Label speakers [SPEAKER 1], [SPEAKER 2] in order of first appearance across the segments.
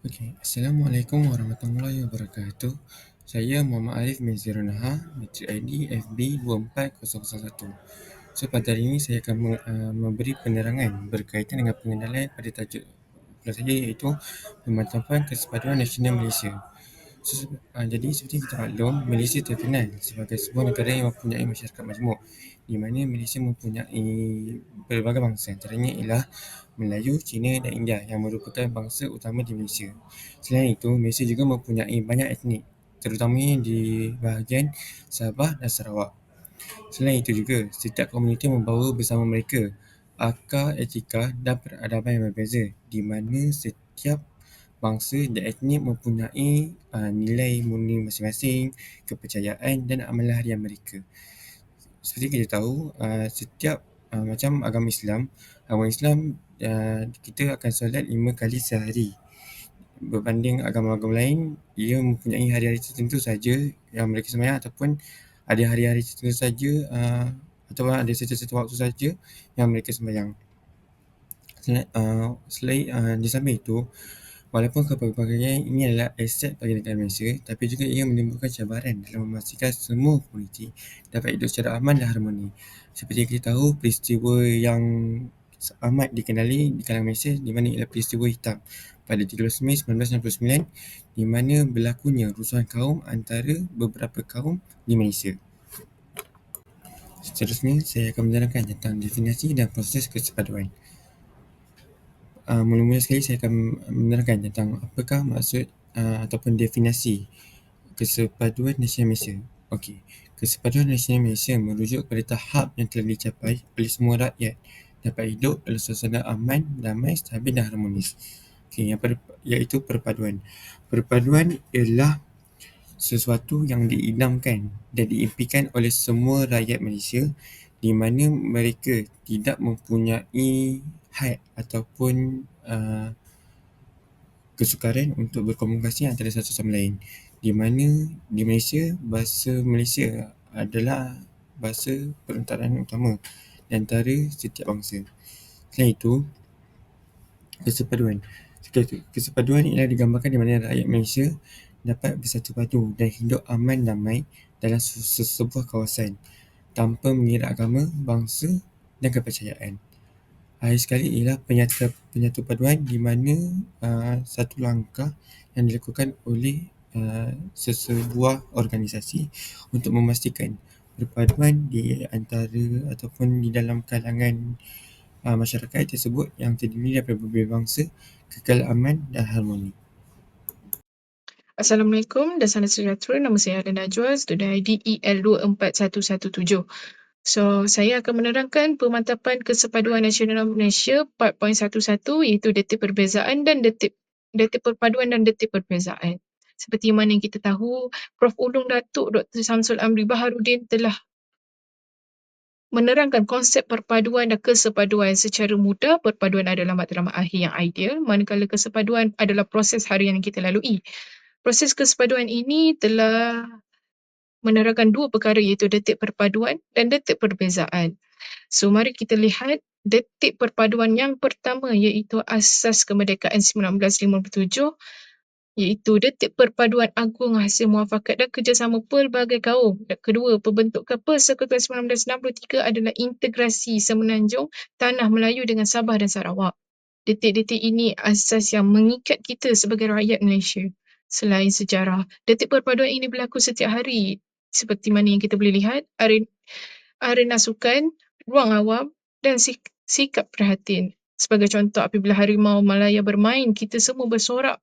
[SPEAKER 1] Okey, Assalamualaikum warahmatullahi wabarakatuh. Saya Muhammad Arif bin Zirunaha, matrik ID FB24001. So, pada hari ini saya akan uh, memberi penerangan berkaitan dengan pengenalan pada tajuk saya iaitu Pemantapan Kesepaduan Nasional Malaysia. Uh, jadi seperti kita maklum, Malaysia terkenal sebagai sebuah negara yang mempunyai masyarakat majmuk di mana Malaysia mempunyai berbagai bangsa. Antaranya ialah Melayu, Cina dan India yang merupakan bangsa utama di Malaysia. Selain itu, Malaysia juga mempunyai banyak etnik, terutamanya di bahagian Sabah dan Sarawak. Selain itu juga, setiap komuniti membawa bersama mereka akar, etika dan peradaban yang berbeza di mana setiap bangsa dan etnik mempunyai uh, nilai murni masing-masing, kepercayaan dan amalan harian mereka. Seperti kita tahu, uh, setiap uh, macam agama Islam, agama Islam uh, kita akan solat lima kali sehari. Berbanding agama-agama lain, ia mempunyai hari-hari tertentu saja yang mereka sembahyang ataupun ada hari-hari tertentu saja uh, ataupun ada satu-satu waktu saja yang mereka sembahyang. Selain, uh, selain uh, di samping itu, walaupun kepelbagaian ini adalah aset bagi negara Malaysia, tapi juga ia menimbulkan cabaran dalam memastikan semua komuniti dapat hidup secara aman dan harmoni. Seperti kita tahu, peristiwa yang amat dikenali di kalangan Malaysia di mana ialah peristiwa hitam pada 13 Mei 1969 di mana berlakunya rusuhan kaum antara beberapa kaum di Malaysia. Seterusnya, saya akan menerangkan tentang definisi dan proses kesepaduan. Uh, mula-mula sekali saya akan menerangkan tentang apakah maksud uh, ataupun definisi kesepaduan nasional Malaysia. Okey, kesepaduan nasional Malaysia merujuk kepada tahap yang telah dicapai oleh semua rakyat dapat hidup dalam suasana aman, damai, stabil dan harmonis. Okey, yang per, iaitu perpaduan. Perpaduan ialah sesuatu yang diidamkan dan diimpikan oleh semua rakyat Malaysia di mana mereka tidak mempunyai had ataupun uh, kesukaran untuk berkomunikasi antara satu sama lain. Di mana di Malaysia, bahasa Malaysia adalah bahasa perantaraan utama di antara setiap bangsa. Selain itu, kesepaduan. Kesepaduan ialah digambarkan di mana rakyat Malaysia dapat bersatu padu dan hidup aman damai dalam sesebuah kawasan tanpa mengira agama, bangsa dan kepercayaan. Akhir sekali ialah penyatu, penyatu paduan di mana uh, satu langkah yang dilakukan oleh uh, sesebuah organisasi untuk memastikan perpaduan di antara ataupun di dalam kalangan uh, masyarakat tersebut yang terdiri daripada berbagai bangsa kekal aman dan harmoni.
[SPEAKER 2] Assalamualaikum dan salam sejahtera. Nama saya Alina Najwa, student ID EL24117. So, saya akan menerangkan pemantapan kesepaduan nasional Malaysia part point 11 iaitu detik perbezaan dan detik detik perpaduan dan detik perbezaan. Seperti mana yang kita tahu, Prof. Ulung Datuk Dr. Samsul Amri Baharudin telah menerangkan konsep perpaduan dan kesepaduan secara mudah. Perpaduan adalah matlamat akhir yang ideal, manakala kesepaduan adalah proses harian yang kita lalui. Proses kesepaduan ini telah menerangkan dua perkara iaitu detik perpaduan dan detik perbezaan. So mari kita lihat detik perpaduan yang pertama iaitu asas kemerdekaan 1957 iaitu detik perpaduan agung hasil muafakat dan kerjasama pelbagai kaum. Dan kedua, pembentukan Persekutuan 1963 adalah integrasi semenanjung Tanah Melayu dengan Sabah dan Sarawak. Detik-detik ini asas yang mengikat kita sebagai rakyat Malaysia. Selain sejarah, detik perpaduan ini berlaku setiap hari seperti mana yang kita boleh lihat arena, arena sukan, ruang awam dan sik- sikap perhatian. Sebagai contoh apabila Harimau Malaya bermain, kita semua bersorak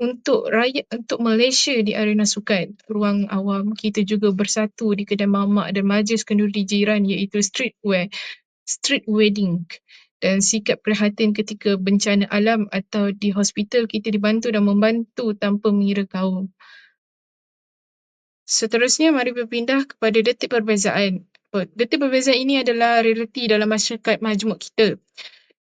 [SPEAKER 2] untuk rakyat untuk Malaysia di arena sukan. Ruang awam kita juga bersatu di kedai mamak dan majlis kenduri jiran iaitu streetwear, street wedding dan sikap perhatian ketika bencana alam atau di hospital kita dibantu dan membantu tanpa mengira kaum. Seterusnya mari berpindah kepada detik perbezaan. Detik perbezaan ini adalah realiti dalam masyarakat majmuk kita.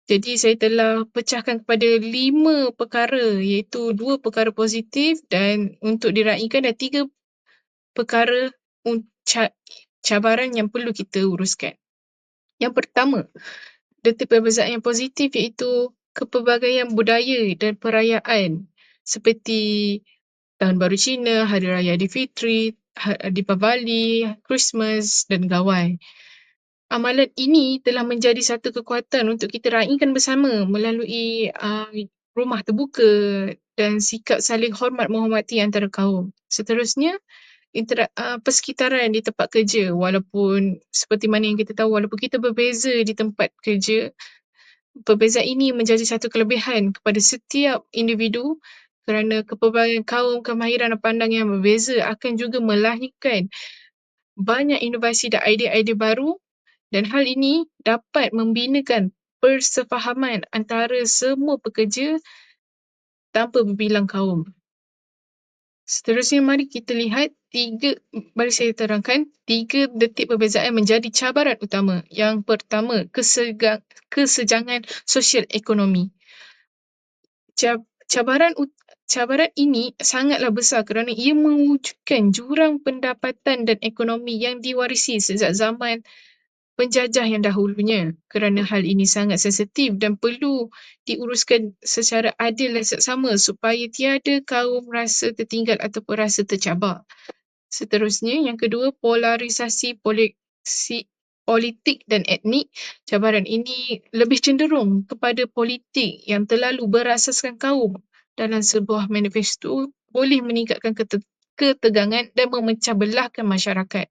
[SPEAKER 2] Jadi saya telah pecahkan kepada lima perkara iaitu dua perkara positif dan untuk diraikan dan tiga perkara cabaran yang perlu kita uruskan. Yang pertama, detik perbezaan yang positif iaitu kepelbagaian budaya dan perayaan seperti Tahun Baru Cina, Hari Raya Aidilfitri, Deepavali, Christmas dan gawai. Amalan ini telah menjadi satu kekuatan untuk kita raikan bersama melalui uh, rumah terbuka dan sikap saling hormat menghormati antara kaum. Seterusnya, intera- uh, persekitaran di tempat kerja walaupun seperti mana yang kita tahu walaupun kita berbeza di tempat kerja perbezaan ini menjadi satu kelebihan kepada setiap individu kerana kepelbagaian kaum, kemahiran dan pandang yang berbeza akan juga melahirkan banyak inovasi dan idea-idea baru dan hal ini dapat membinakan persefahaman antara semua pekerja tanpa berbilang kaum. Seterusnya mari kita lihat tiga, mari saya terangkan tiga detik perbezaan menjadi cabaran utama. Yang pertama, kesegang, kesejangan sosial ekonomi. Cabaran cabaran ini sangatlah besar kerana ia mewujudkan jurang pendapatan dan ekonomi yang diwarisi sejak zaman penjajah yang dahulunya kerana hal ini sangat sensitif dan perlu diuruskan secara adil dan seksama supaya tiada kaum rasa tertinggal ataupun rasa tercabar. Seterusnya, yang kedua, polarisasi polisi, politik dan etnik. Cabaran ini lebih cenderung kepada politik yang terlalu berasaskan kaum dalam sebuah manifesto boleh meningkatkan ketegangan dan memecah belahkan masyarakat.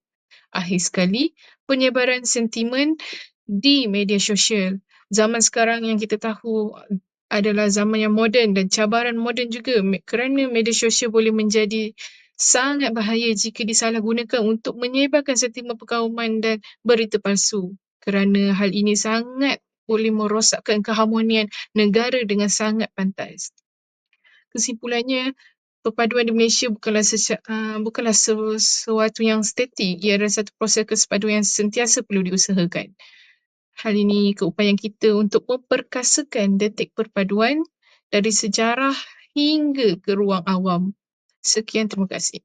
[SPEAKER 2] Akhir sekali, penyebaran sentimen di media sosial. Zaman sekarang yang kita tahu adalah zaman yang moden dan cabaran moden juga kerana media sosial boleh menjadi sangat bahaya jika disalahgunakan untuk menyebarkan sentimen perkauman dan berita palsu kerana hal ini sangat boleh merosakkan keharmonian negara dengan sangat pantas. Kesimpulannya, perpaduan di Malaysia bukanlah sesu, uh, bukanlah sesuatu yang statik. Ia adalah satu proses kesepaduan yang sentiasa perlu diusahakan. Hal ini keupayaan kita untuk memperkasakan detik perpaduan dari sejarah hingga ke ruang awam. Sekian, terima kasih.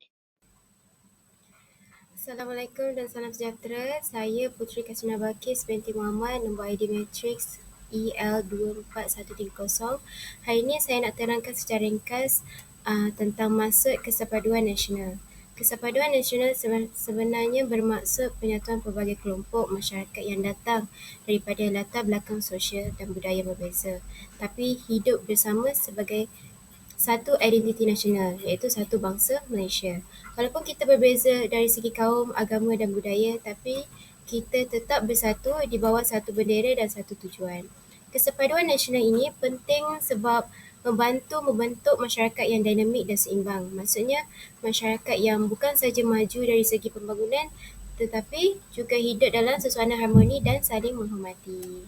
[SPEAKER 3] Assalamualaikum dan salam sejahtera. Saya Putri Kasina Bakis binti Muhammad, nombor ID Matrix EL24130. Hari ini saya nak terangkan secara ringkas uh, tentang maksud Kesepaduan Nasional. Kesepaduan Nasional sebenarnya bermaksud penyatuan pelbagai kelompok masyarakat yang datang daripada latar belakang sosial dan budaya berbeza tapi hidup bersama sebagai satu identiti nasional iaitu satu bangsa Malaysia. Walaupun kita berbeza dari segi kaum, agama dan budaya tapi kita tetap bersatu di bawah satu bendera dan satu tujuan. Kesepaduan nasional ini penting sebab membantu membentuk masyarakat yang dinamik dan seimbang. Maksudnya masyarakat yang bukan saja maju dari segi pembangunan tetapi juga hidup dalam suasana harmoni dan saling menghormati.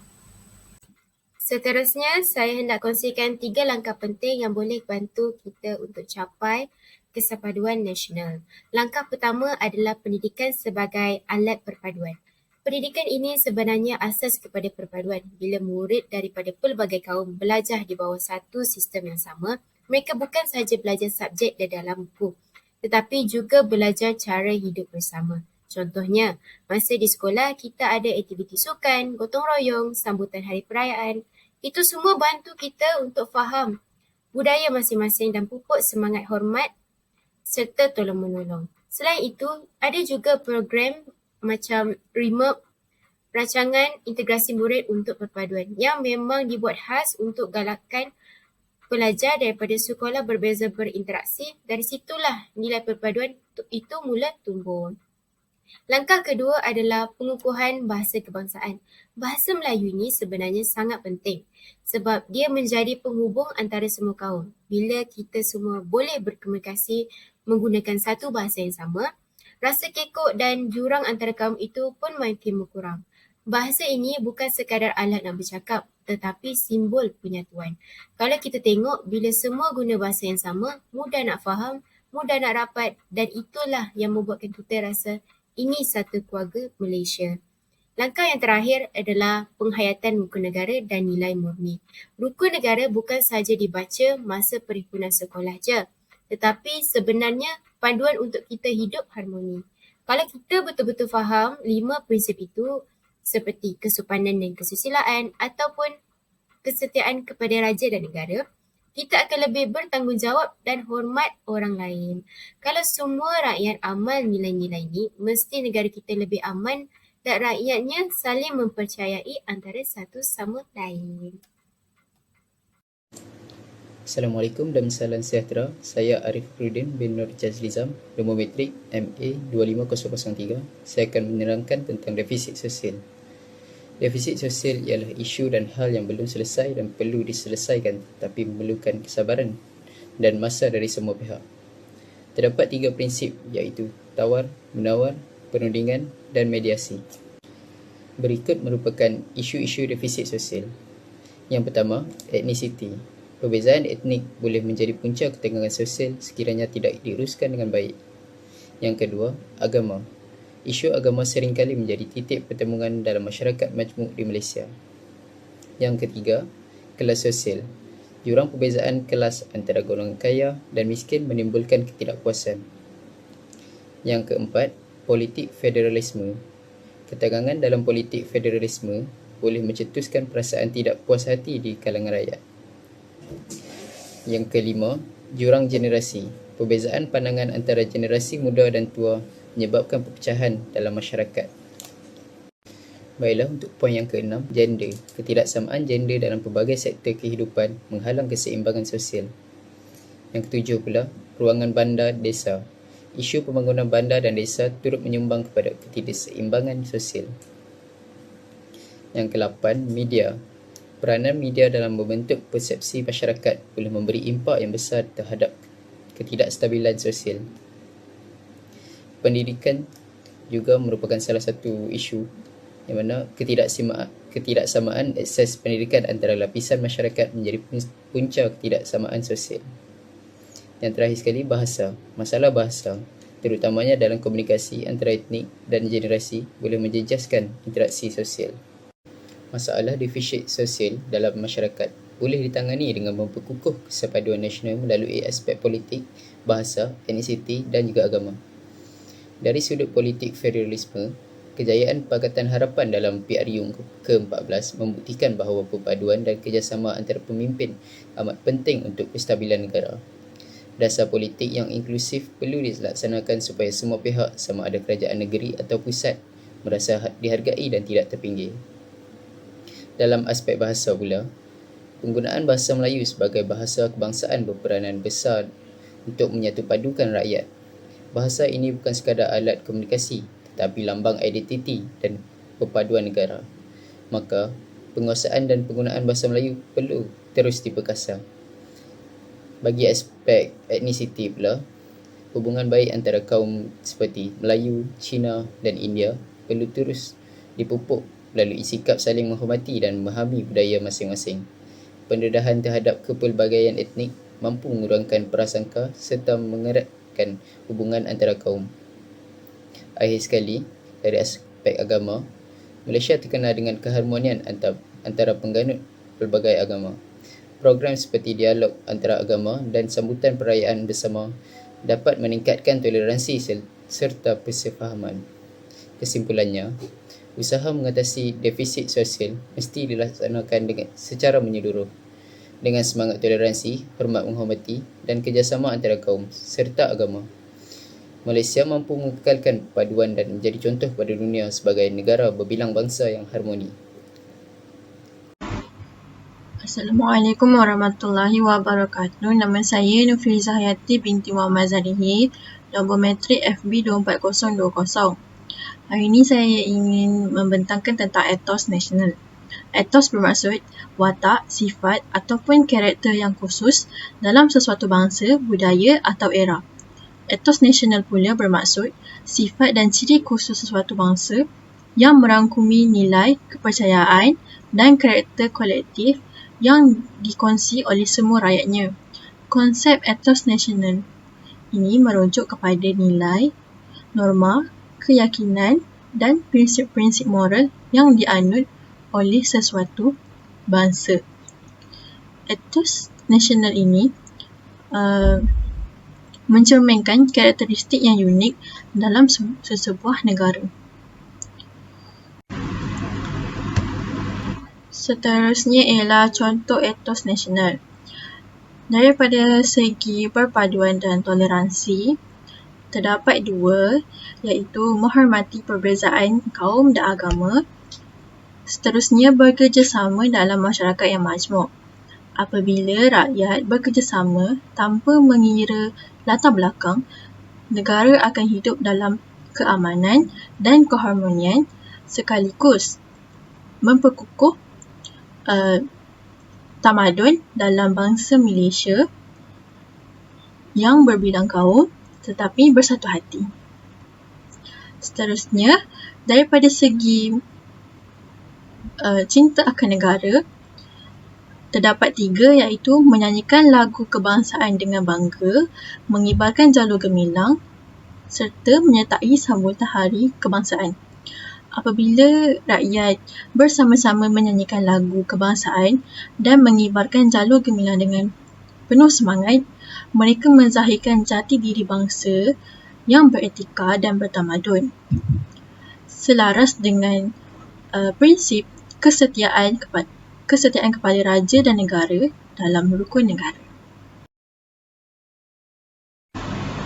[SPEAKER 3] Seterusnya, saya hendak kongsikan tiga langkah penting yang boleh bantu kita untuk capai kesepaduan nasional. Langkah pertama adalah pendidikan sebagai alat perpaduan. Pendidikan ini sebenarnya asas kepada perpaduan. Bila murid daripada pelbagai kaum belajar di bawah satu sistem yang sama, mereka bukan sahaja belajar subjek di dalam buku, tetapi juga belajar cara hidup bersama. Contohnya, masa di sekolah kita ada aktiviti sukan, gotong royong, sambutan hari perayaan. Itu semua bantu kita untuk faham budaya masing-masing dan pupuk semangat hormat serta tolong-menolong. Selain itu, ada juga program macam remote rancangan integrasi murid untuk perpaduan yang memang dibuat khas untuk galakkan pelajar daripada sekolah berbeza berinteraksi. Dari situlah nilai perpaduan itu mula tumbuh. Langkah kedua adalah pengukuhan bahasa kebangsaan. Bahasa Melayu ini sebenarnya sangat penting sebab dia menjadi penghubung antara semua kaum. Bila kita semua boleh berkomunikasi menggunakan satu bahasa yang sama, Rasa kekok dan jurang antara kaum itu pun makin berkurang. Bahasa ini bukan sekadar alat nak bercakap tetapi simbol penyatuan. Kalau kita tengok bila semua guna bahasa yang sama, mudah nak faham, mudah nak rapat dan itulah yang membuatkan kita rasa ini satu keluarga Malaysia. Langkah yang terakhir adalah penghayatan rukun negara dan nilai murni. Rukun negara bukan sahaja dibaca masa perhimpunan sekolah je, tetapi sebenarnya panduan untuk kita hidup harmoni. Kalau kita betul-betul faham lima prinsip itu seperti kesopanan dan kesusilaan ataupun kesetiaan kepada raja dan negara, kita akan lebih bertanggungjawab dan hormat orang lain. Kalau semua rakyat amal nilai-nilai ini, mesti negara kita lebih aman dan rakyatnya saling mempercayai antara satu sama lain.
[SPEAKER 4] Assalamualaikum dan salam sejahtera. Saya Arif Rudin bin Nur Jazlizam, nombor metrik MA 25003. Saya akan menerangkan tentang defisit sosial. Defisit sosial ialah isu dan hal yang belum selesai dan perlu diselesaikan tapi memerlukan kesabaran dan masa dari semua pihak. Terdapat tiga prinsip iaitu tawar, menawar, perundingan dan mediasi. Berikut merupakan isu-isu defisit sosial. Yang pertama, etnisiti. Perbezaan etnik boleh menjadi punca ketegangan sosial sekiranya tidak diuruskan dengan baik. Yang kedua, agama. Isu agama seringkali menjadi titik pertemuan dalam masyarakat majmuk di Malaysia. Yang ketiga, kelas sosial. Jurang perbezaan kelas antara golongan kaya dan miskin menimbulkan ketidakpuasan. Yang keempat, politik federalisme. Ketegangan dalam politik federalisme boleh mencetuskan perasaan tidak puas hati di kalangan rakyat. Yang kelima, jurang generasi. Perbezaan pandangan antara generasi muda dan tua menyebabkan perpecahan dalam masyarakat. Baiklah untuk poin yang keenam, gender. Ketidaksamaan gender dalam pelbagai sektor kehidupan menghalang keseimbangan sosial. Yang ketujuh pula, ruangan bandar desa. Isu pembangunan bandar dan desa turut menyumbang kepada ketidakseimbangan sosial. Yang kelapan, media. Peranan media dalam membentuk persepsi masyarakat boleh memberi impak yang besar terhadap ketidakstabilan sosial. Pendidikan juga merupakan salah satu isu yang mana ketidaksamaan, akses pendidikan antara lapisan masyarakat menjadi punca ketidaksamaan sosial. Yang terakhir sekali, bahasa. Masalah bahasa, terutamanya dalam komunikasi antara etnik dan generasi boleh menjejaskan interaksi sosial masalah defisit sosial dalam masyarakat boleh ditangani dengan memperkukuh kesepaduan nasional melalui aspek politik, bahasa, etnisiti dan juga agama. Dari sudut politik federalisme, kejayaan Pakatan Harapan dalam PRU ke-14 membuktikan bahawa perpaduan dan kerjasama antara pemimpin amat penting untuk kestabilan negara. Dasar politik yang inklusif perlu dilaksanakan supaya semua pihak sama ada kerajaan negeri atau pusat merasa dihargai dan tidak terpinggir. Dalam aspek bahasa pula, penggunaan bahasa Melayu sebagai bahasa kebangsaan berperanan besar untuk menyatupadukan rakyat. Bahasa ini bukan sekadar alat komunikasi tetapi lambang identiti dan perpaduan negara. Maka, penguasaan dan penggunaan bahasa Melayu perlu terus diperkasa. Bagi aspek etnisiti pula, hubungan baik antara kaum seperti Melayu, Cina dan India perlu terus dipupuk melalui sikap saling menghormati dan memahami budaya masing-masing. Pendedahan terhadap kepelbagaian etnik mampu mengurangkan prasangka serta mengeratkan hubungan antara kaum. Akhir sekali, dari aspek agama, Malaysia terkenal dengan keharmonian antara, antara pengganut pelbagai agama. Program seperti dialog antara agama dan sambutan perayaan bersama dapat meningkatkan toleransi serta persefahaman. Kesimpulannya, usaha mengatasi defisit sosial mesti dilaksanakan dengan secara menyeluruh dengan semangat toleransi, hormat menghormati dan kerjasama antara kaum serta agama. Malaysia mampu mengekalkan paduan dan menjadi contoh pada dunia sebagai negara berbilang bangsa yang harmoni.
[SPEAKER 5] Assalamualaikum warahmatullahi wabarakatuh. Nama saya Nufriza Hayati binti Muhammad Zalihi, Logometrik FB 24020. Hari ini saya ingin membentangkan tentang etos nasional. Etos bermaksud watak, sifat ataupun karakter yang khusus dalam sesuatu bangsa, budaya atau era. Etos nasional pula bermaksud sifat dan ciri khusus sesuatu bangsa yang merangkumi nilai, kepercayaan dan karakter kolektif yang dikongsi oleh semua rakyatnya. Konsep etos nasional ini merujuk kepada nilai, norma, keyakinan dan prinsip-prinsip moral yang dianut oleh sesuatu bangsa. Etos nasional ini uh, mencerminkan karakteristik yang unik dalam sesebuah negara. Seterusnya ialah contoh etos nasional. Daripada segi perpaduan dan toleransi, terdapat dua iaitu menghormati perbezaan kaum dan agama. Seterusnya bekerjasama dalam masyarakat yang majmuk. Apabila rakyat bekerjasama tanpa mengira latar belakang, negara akan hidup dalam keamanan dan keharmonian sekaligus memperkukuh uh, tamadun dalam bangsa Malaysia yang berbilang kaum tetapi bersatu hati. Seterusnya, daripada segi uh, cinta akan negara, terdapat tiga iaitu menyanyikan lagu kebangsaan dengan bangga, mengibarkan jalur gemilang serta menyertai sambutan hari kebangsaan. Apabila rakyat bersama-sama menyanyikan lagu kebangsaan dan mengibarkan jalur gemilang dengan penuh semangat, mereka menzahirkan jati diri bangsa yang beretika dan bertamadun. Selaras dengan uh, prinsip kesetiaan kepada kesetiaan kepada raja dan negara dalam rukun negara.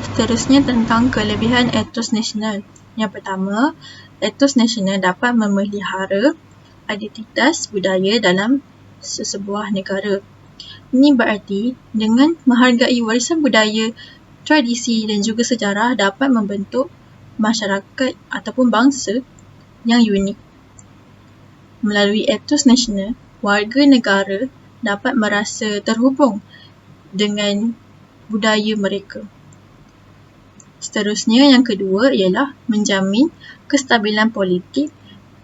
[SPEAKER 5] Seterusnya tentang kelebihan etos nasional. Yang pertama, etos nasional dapat memelihara identitas budaya dalam sesebuah negara. Ini berarti dengan menghargai warisan budaya, tradisi dan juga sejarah dapat membentuk masyarakat ataupun bangsa yang unik. Melalui etos nasional, warga negara dapat merasa terhubung dengan budaya mereka. Seterusnya yang kedua ialah menjamin kestabilan politik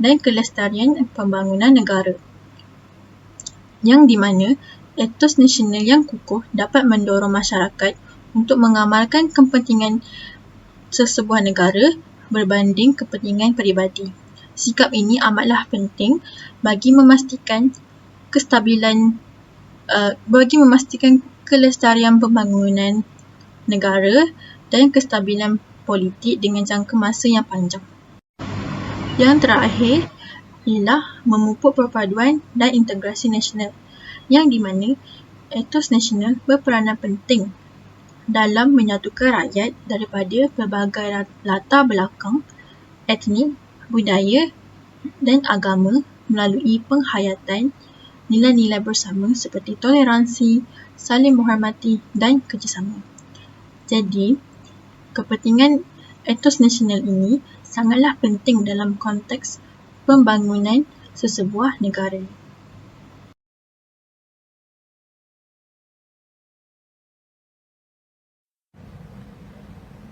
[SPEAKER 5] dan kelestarian pembangunan negara. Yang di mana etos nasional yang kukuh dapat mendorong masyarakat untuk mengamalkan kepentingan sesebuah negara berbanding kepentingan peribadi. Sikap ini amatlah penting bagi memastikan kestabilan uh, bagi memastikan kelestarian pembangunan negara dan kestabilan politik dengan jangka masa yang panjang. Yang terakhir ialah memupuk perpaduan dan integrasi nasional yang di mana etos nasional berperanan penting dalam menyatukan rakyat daripada pelbagai latar belakang, etnik, budaya dan agama melalui penghayatan nilai-nilai bersama seperti toleransi, saling menghormati dan kerjasama. Jadi, kepentingan etos nasional ini sangatlah penting dalam konteks pembangunan sesebuah negara.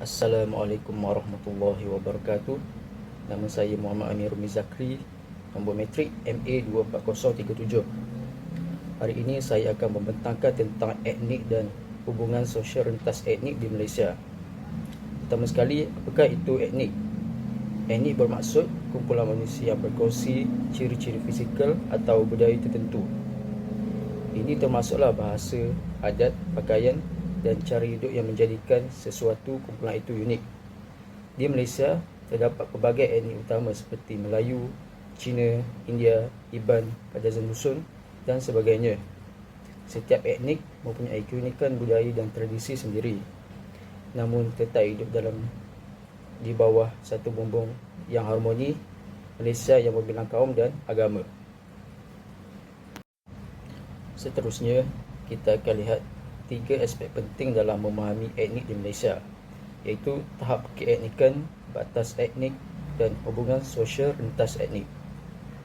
[SPEAKER 6] Assalamualaikum warahmatullahi wabarakatuh. Nama saya Muhammad Amir Mizakri, nombor metrik MA24037. Hari ini saya akan membentangkan tentang etnik dan hubungan sosial rentas etnik di Malaysia. Pertama sekali, apakah itu etnik? Etnik bermaksud kumpulan manusia yang berkongsi ciri-ciri fizikal atau budaya tertentu. Ini termasuklah bahasa, adat, pakaian dan cara hidup yang menjadikan sesuatu kumpulan itu unik. Di Malaysia, terdapat pelbagai etnik utama seperti Melayu, Cina, India, Iban, Kadazan Dusun dan sebagainya. Setiap etnik mempunyai keunikan budaya dan tradisi sendiri namun tetap hidup dalam di bawah satu bumbung yang harmoni Malaysia yang berbilang kaum dan agama. Seterusnya, kita akan lihat tiga aspek penting dalam memahami etnik di Malaysia iaitu tahap keetnikan, batas etnik dan hubungan sosial rentas etnik.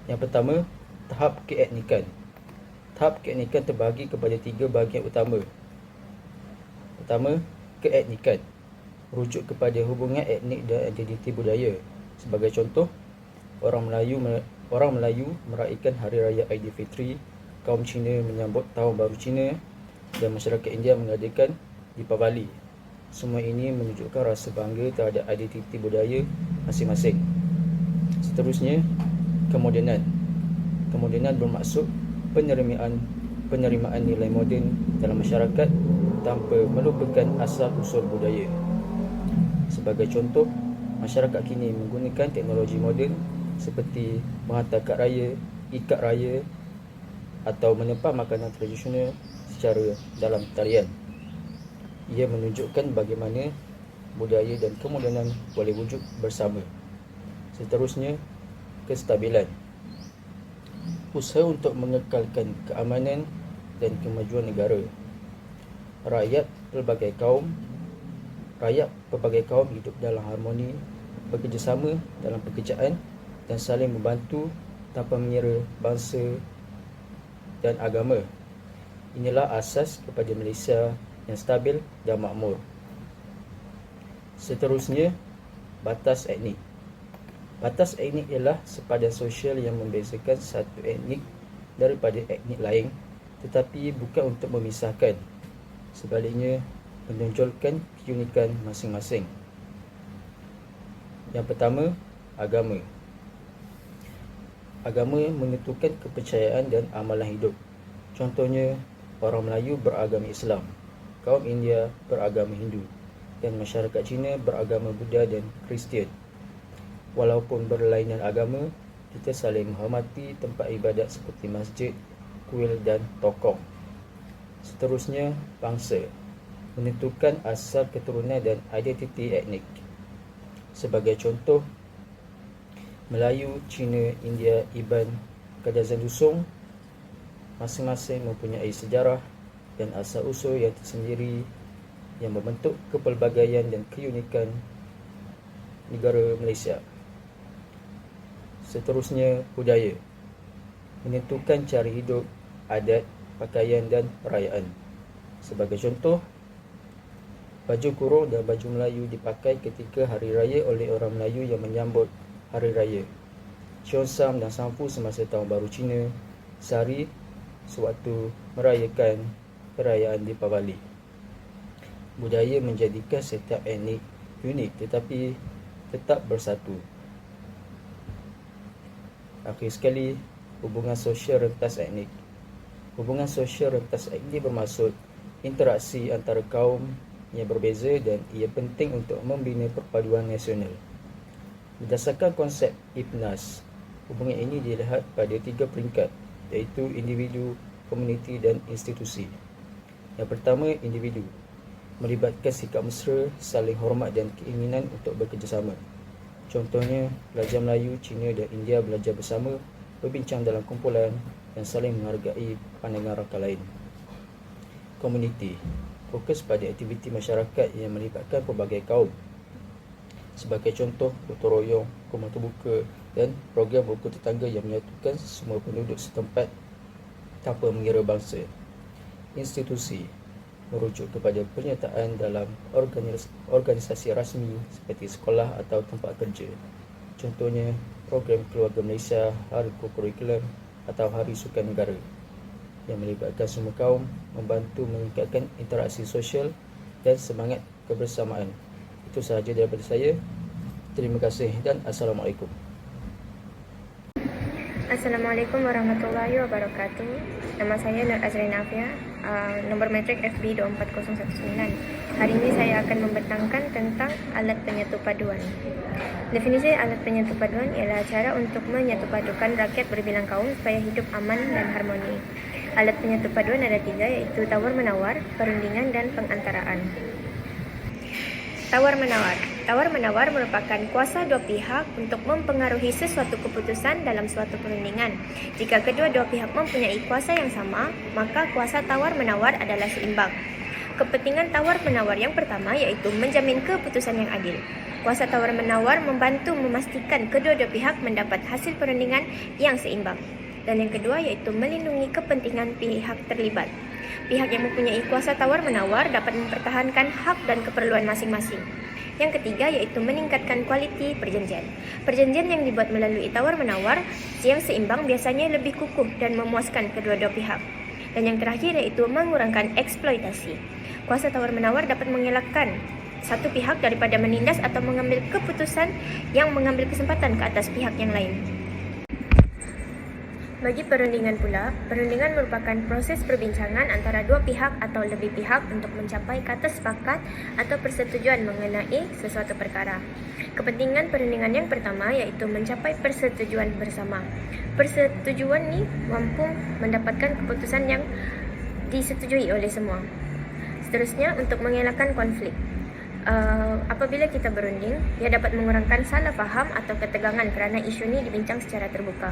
[SPEAKER 6] Yang pertama, tahap keetnikan. Tahap keetnikan terbagi kepada tiga bahagian utama. Pertama, keetnikan rujuk kepada hubungan etnik dan identiti budaya. Sebagai contoh, orang Melayu orang Melayu meraihkan Hari Raya Aidilfitri, kaum Cina menyambut Tahun Baru Cina dan masyarakat India mengadakan Deepavali. Semua ini menunjukkan rasa bangga terhadap identiti budaya masing-masing. Seterusnya, kemodenan. Kemodenan bermaksud penerimaan penerimaan nilai moden dalam masyarakat tanpa melupakan asal usul budaya. Sebagai contoh, masyarakat kini menggunakan teknologi moden seperti menghantar kad raya, ikat raya atau menempah makanan tradisional secara dalam talian. Ia menunjukkan bagaimana budaya dan kemodenan boleh wujud bersama. Seterusnya, kestabilan. Usaha untuk mengekalkan keamanan dan kemajuan negara. Rakyat pelbagai kaum rakyat pelbagai kaum hidup dalam harmoni, bekerjasama dalam pekerjaan dan saling membantu tanpa mengira bangsa dan agama. Inilah asas kepada Malaysia yang stabil dan makmur. Seterusnya, batas etnik. Batas etnik ialah sepadan sosial yang membezakan satu etnik daripada etnik lain tetapi bukan untuk memisahkan. Sebaliknya, menonjolkan keunikan masing-masing. Yang pertama, agama. Agama menentukan kepercayaan dan amalan hidup. Contohnya, orang Melayu beragama Islam, kaum India beragama Hindu dan masyarakat Cina beragama Buddha dan Kristian. Walaupun berlainan agama, kita saling menghormati tempat ibadat seperti masjid, kuil dan tokong. Seterusnya, bangsa menentukan asal keturunan dan identiti etnik. Sebagai contoh, Melayu, Cina, India, Iban, Kadazan Dusung masing-masing mempunyai sejarah dan asal-usul yang tersendiri yang membentuk kepelbagaian dan keunikan negara Malaysia. Seterusnya, budaya menentukan cara hidup, adat, pakaian dan perayaan. Sebagai contoh, baju kurung dan baju Melayu dipakai ketika hari raya oleh orang Melayu yang menyambut hari raya. Cheongsam dan Sampu semasa tahun baru Cina, Sari sewaktu merayakan perayaan Deepavali. Budaya menjadikan setiap etnik unik tetapi tetap bersatu. Akhir sekali, hubungan sosial rentas etnik. Hubungan sosial rentas etnik bermaksud interaksi antara kaum yang berbeza dan ia penting untuk membina perpaduan nasional. Berdasarkan konsep IPNAS, hubungan ini dilihat pada tiga peringkat iaitu individu, komuniti dan institusi. Yang pertama, individu. Melibatkan sikap mesra, saling hormat dan keinginan untuk bekerjasama. Contohnya, pelajar Melayu, Cina dan India belajar bersama, berbincang dalam kumpulan dan saling menghargai pandangan rakan lain. Komuniti. Fokus pada aktiviti masyarakat yang melibatkan pelbagai kaum. Sebagai contoh, gotong royong, terbuka dan program buku tetangga yang menyatukan semua penduduk setempat tanpa mengira bangsa. Institusi merujuk kepada penyertaan dalam organis- organisasi rasmi seperti sekolah atau tempat kerja. Contohnya, program Keluarga Malaysia, Hari Kurikulum atau Hari Sukan Negara yang melibatkan semua kaum membantu meningkatkan interaksi sosial dan semangat kebersamaan. Itu sahaja daripada saya. Terima kasih dan Assalamualaikum.
[SPEAKER 7] Assalamualaikum warahmatullahi wabarakatuh. Nama saya Nur Azrin Afia, uh, nombor matrik FB 24019. Hari ini saya akan membentangkan tentang alat penyatu paduan. Definisi alat penyatu paduan ialah cara untuk menyatu padukan rakyat berbilang kaum supaya hidup aman dan harmoni. Alat penyatu paduan ada tiga iaitu tawar-menawar, perundingan dan pengantaraan. Tawar-menawar Tawar-menawar merupakan kuasa dua pihak untuk mempengaruhi sesuatu keputusan dalam suatu perundingan. Jika kedua dua pihak mempunyai kuasa yang sama, maka kuasa tawar-menawar adalah seimbang. Kepentingan tawar-menawar yang pertama iaitu menjamin keputusan yang adil. Kuasa tawar-menawar membantu memastikan kedua-dua pihak mendapat hasil perundingan yang seimbang. Dan yang kedua iaitu melindungi kepentingan pihak terlibat. Pihak yang mempunyai kuasa tawar-menawar dapat mempertahankan hak dan keperluan masing-masing. Yang ketiga iaitu meningkatkan kualiti perjanjian. Perjanjian yang dibuat melalui tawar-menawar yang seimbang biasanya lebih kukuh dan memuaskan kedua-dua pihak. Dan yang terakhir iaitu mengurangkan eksploitasi. Kuasa tawar-menawar dapat mengelakkan satu pihak daripada menindas atau mengambil keputusan yang mengambil kesempatan ke atas pihak yang lain. Bagi perundingan pula, perundingan merupakan proses perbincangan antara dua pihak atau lebih pihak untuk mencapai kata sepakat atau persetujuan mengenai sesuatu perkara. Kepentingan perundingan yang pertama iaitu mencapai persetujuan bersama. Persetujuan ni mampu mendapatkan keputusan yang disetujui oleh semua. Seterusnya untuk mengelakkan konflik. Uh, apabila kita berunding, ia dapat mengurangkan salah faham atau ketegangan kerana isu ini dibincang secara terbuka.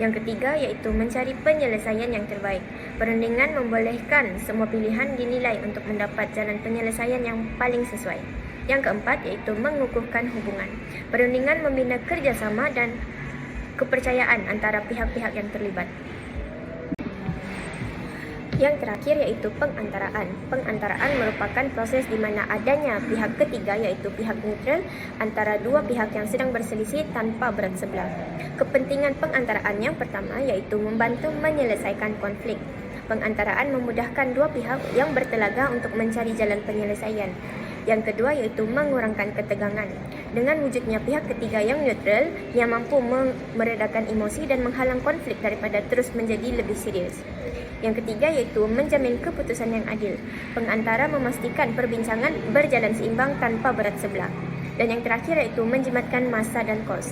[SPEAKER 7] Yang ketiga iaitu mencari penyelesaian yang terbaik. Perundingan membolehkan semua pilihan dinilai untuk mendapat jalan penyelesaian yang paling sesuai. Yang keempat iaitu mengukuhkan hubungan. Perundingan membina kerjasama dan kepercayaan antara pihak-pihak yang terlibat. Yang terakhir iaitu pengantaraan. Pengantaraan merupakan proses di mana adanya pihak ketiga iaitu pihak neutral antara dua pihak yang sedang berselisih tanpa berat sebelah. Kepentingan pengantaraan yang pertama iaitu membantu menyelesaikan konflik. Pengantaraan memudahkan dua pihak yang bertelaga untuk mencari jalan penyelesaian. Yang kedua iaitu mengurangkan ketegangan. Dengan wujudnya pihak ketiga yang neutral yang mampu meredakan emosi dan menghalang konflik daripada terus menjadi lebih serius. Yang ketiga iaitu menjamin keputusan yang adil. Pengantara memastikan perbincangan berjalan seimbang tanpa berat sebelah. Dan yang terakhir iaitu menjimatkan masa dan kos.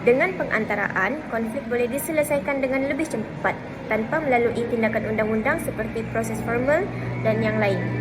[SPEAKER 7] Dengan pengantaraan, konflik boleh diselesaikan dengan lebih cepat tanpa melalui tindakan undang-undang seperti proses formal dan yang lain.